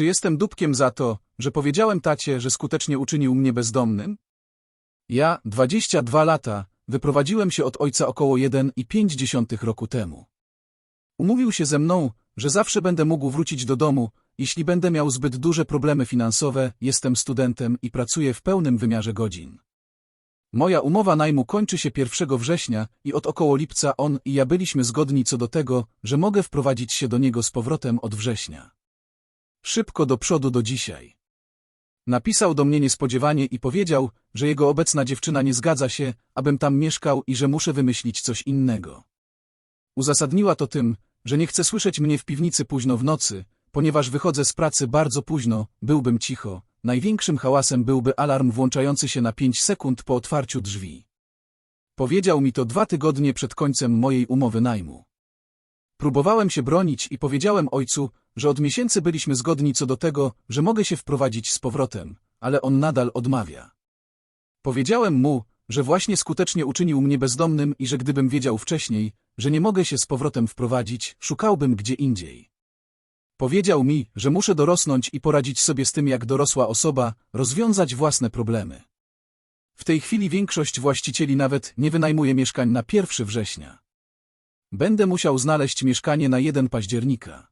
Czy jestem dupkiem za to, że powiedziałem tacie, że skutecznie uczynił mnie bezdomnym? Ja, 22 lata, wyprowadziłem się od ojca około 1,5 roku temu. Umówił się ze mną, że zawsze będę mógł wrócić do domu, jeśli będę miał zbyt duże problemy finansowe, jestem studentem i pracuję w pełnym wymiarze godzin. Moja umowa najmu kończy się 1 września i od około lipca on i ja byliśmy zgodni co do tego, że mogę wprowadzić się do niego z powrotem od września. Szybko do przodu do dzisiaj. Napisał do mnie niespodziewanie i powiedział, że jego obecna dziewczyna nie zgadza się, abym tam mieszkał i że muszę wymyślić coś innego. Uzasadniła to tym, że nie chce słyszeć mnie w piwnicy późno w nocy, ponieważ wychodzę z pracy bardzo późno, byłbym cicho, największym hałasem byłby alarm włączający się na 5 sekund po otwarciu drzwi. Powiedział mi to dwa tygodnie przed końcem mojej umowy najmu. Próbowałem się bronić i powiedziałem ojcu, że od miesięcy byliśmy zgodni co do tego, że mogę się wprowadzić z powrotem, ale on nadal odmawia. Powiedziałem mu, że właśnie skutecznie uczynił mnie bezdomnym i że gdybym wiedział wcześniej, że nie mogę się z powrotem wprowadzić, szukałbym gdzie indziej. Powiedział mi, że muszę dorosnąć i poradzić sobie z tym jak dorosła osoba, rozwiązać własne problemy. W tej chwili większość właścicieli nawet nie wynajmuje mieszkań na 1 września. Będę musiał znaleźć mieszkanie na 1 października.